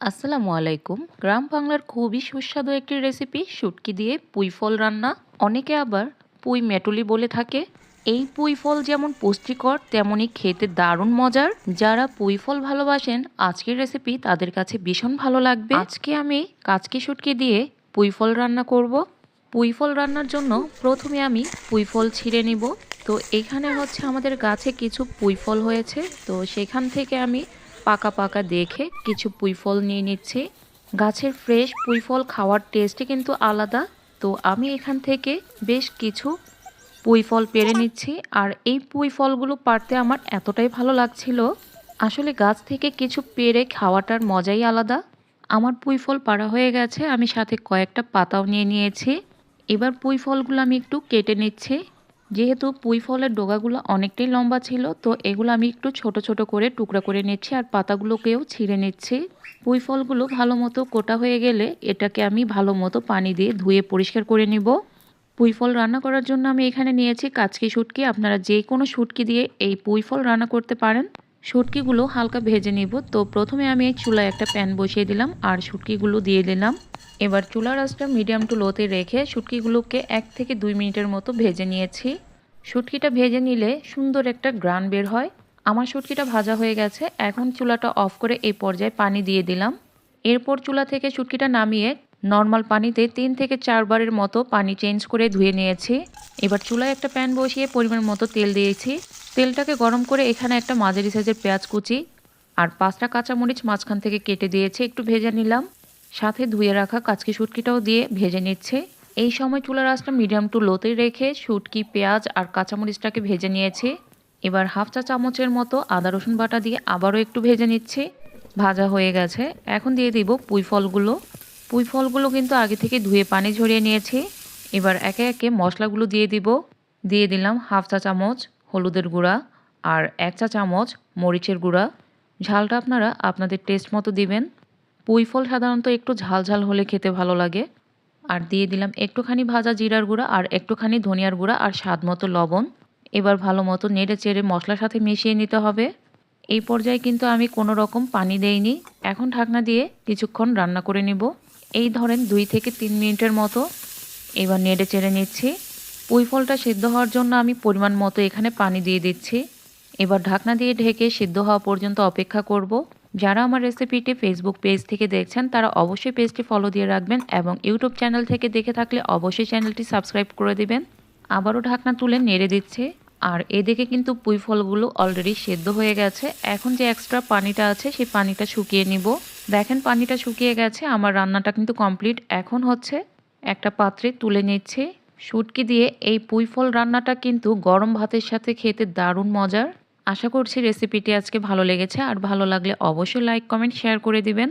আসসালামু আলাইকুম। গ্রাম বাংলার খুবই সুস্বাদু একটি রেসিপি শুটকি দিয়ে পুঁই ফল রান্না। অনেকে আবার পুঁই মেটুলি বলে থাকে। এই পুঁই ফল যেমন পুষ্টিকর তেমনই খেতে দারুণ মজার। যারা পুঁই ফল ভালোবাসেন, আজকের রেসিপি তাদের কাছে ভীষণ ভালো লাগবে। আজকে আমি কাচকি শুটকি দিয়ে পুঁই ফল রান্না করব। পুঁই ফল রান্নার জন্য প্রথমে আমি পুঁই ফল ছিঁড়ে নিব। তো এখানে হচ্ছে আমাদের গাছে কিছু পুঁই ফল হয়েছে। তো সেখান থেকে আমি পাকা পাকা দেখে কিছু পুঁই ফল নিয়ে নিচ্ছি। গাছের ফ্রেশ পুঁই ফল খাওয়ার টেস্টই কিন্তু আলাদা। তো আমি এখান থেকে বেশ কিছু পুঁই ফল পেরে নিচ্ছি। আর এই পুঁই ফলগুলো পারতে আমার এতটাই ভালো লাগছিল। আসলে গাছ থেকে কিছু পেরে খাওয়াটার মজাই আলাদা। আমার পুঁই ফল পাড়া হয়ে গেছে, আমি সাথে কয়েকটা পাতাও নিয়ে নিয়েছি। এবার পুঁই ফলগুলো আমি একটু কেটে নিচ্ছি। যেহেতু পুঁই ফলের ডোগাগুলো অনেকটাই লম্বা ছিল, তো এগুলো আমি একটু ছোট ছোট করে টুকরা করে নিচ্ছি আর পাতাগুলোকেও ছিঁড়ে নিচ্ছি। পুঁই ফলগুলো ভালো মতো কোটা হয়ে গেলে এটাকে আমি ভালো মতো পানি দিয়ে ধুয়ে পরিষ্কার করে নিব। পুঁই ফল রান্না করার জন্য আমি এখানে নিয়েছি কাচকি শুটকি। আপনারা যে কোনো শুটকি দিয়ে এই পুঁই ফল রান্না করতে পারেন। শুটকিগুলো হালকা ভেজে নিব। তো প্রথমে আমি এই চুলায় একটা প্যান বসিয়ে দিলাম আর শুটকিগুলো দিয়ে দিলাম। এবার চুলার আঁচটা মিডিয়াম টু লোতে রেখে শুটকিগুলোকে এক থেকে দুই মিনিটের মতো ভেজে নিয়েছি। শুটকিটা ভেজে নিলে সুন্দর একটা গ্রান বের হয়। আমার শুটকিটা ভাজা হয়ে গেছে, এখন চুলাটা অফ করে এই পর্যায়ে পানি দিয়ে দিলাম। এরপর চুলা থেকে শুটকিটা নামিয়ে নর্মাল পানিতে তিন থেকে চারবারের মতো পানি চেঞ্জ করে ধুয়ে নিয়েছি। এবার চুলায় একটা প্যান বসিয়ে পরিমাণ মতো তেল দিয়েছি। তেলটাকে গরম করে এখানে একটা মাঝারি সাইজের পেঁয়াজ কুচি আর পাঁচটা কাঁচামরিচ মাঝখান থেকে কেটে দিয়েছি, একটু ভেজে নিলাম। সাথে ধুয়ে রাখা কাচকি শুটকিটাও দিয়ে ভেজে নিচ্ছে। এই সময় চুলার আঁচটা মিডিয়াম টু লোতে রেখে শুটকি, পেঁয়াজ আর কাঁচামরিচটাকে ভেজে নিয়েছি। এবার হাফ চা চামচের মতো আদা, রসুন বাটা দিয়ে আবারও একটু ভেজে নিচ্ছি। ভাজা হয়ে গেছে। এখন দিয়ে দিব পুঁই ফলগুলো। পুঁই ফলগুলো কিন্তু আগে থেকে ধুয়ে পানি ঝরিয়ে নিয়েছি। এবার একে একে মশলাগুলো দিয়ে দিব। দিয়ে দিলাম হাফ চা চামচ হলুদের গুঁড়া আর এক চা চামচ মরিচের গুঁড়া। ঝালটা আপনারা আপনাদের টেস্ট মতো দিবেন। পুঁই ফল সাধারণত একটু ঝাল ঝাল হলে খেতে ভালো লাগে। আর দিয়ে দিলাম একটুখানি ভাজা জিরার গুঁড়া আর একটুখানি ধনিয়ার গুঁড়া আর স্বাদ মতো লবণ। এবার ভালো মতো নেড়ে চেড়ে মশলার সাথে মিশিয়ে নিতে হবে। এই পর্যায়ে কিন্তু আমি কোনো রকম পানি দেইনি। এখন ঢাকনা দিয়ে কিছুক্ষণ রান্না করে নিব। এই ধরেন দুই থেকে তিন মিনিটের মতো। এবার নেড়ে চেড়ে নিচ্ছি। পুঁই ফলটা সিদ্ধ হওয়ার জন্য আমি পরিমাণ মতো এখানে পানি দিয়ে দিচ্ছি। এবার ঢাকনা দিয়ে ঢেকে সিদ্ধ হওয়া পর্যন্ত অপেক্ষা করব। যারা আমার রেসিপিটি ফেসবুক পেজ থেকে দেখছেন, তারা অবশ্যই পেজটি ফলো দিয়ে রাখবেন এবং ইউটিউব চ্যানেল থেকে দেখে থাকলে অবশ্যই চ্যানেলটি সাবস্ক্রাইব করে দিবেন। আবারও ঢাকনা তুলে নেড়ে দিচ্ছে। আর এদিকে কিন্তু পুঁই ফলগুলো অলরেডি সেদ্ধ হয়ে গেছে। এখন যে এক্সট্রা পানিটা আছে, সেই পানিটা শুকিয়ে নিব। দেখেন পানিটা শুকিয়ে গেছে, আমার রান্নাটা কিন্তু কমপ্লিট এখন হচ্ছে একটা পাত্রে তুলে নিচ্ছে। শুটকি দিয়ে এই পুঁই ফল রান্নাটা কিন্তু গরম ভাতের সাথে খেতে দারুণ মজার। আশা করছি রেসিপিটি আজকে ভালো লেগেছে। আর ভালো লাগলে অবশ্যই লাইক কমেন্ট শেয়ার করে দিবেন।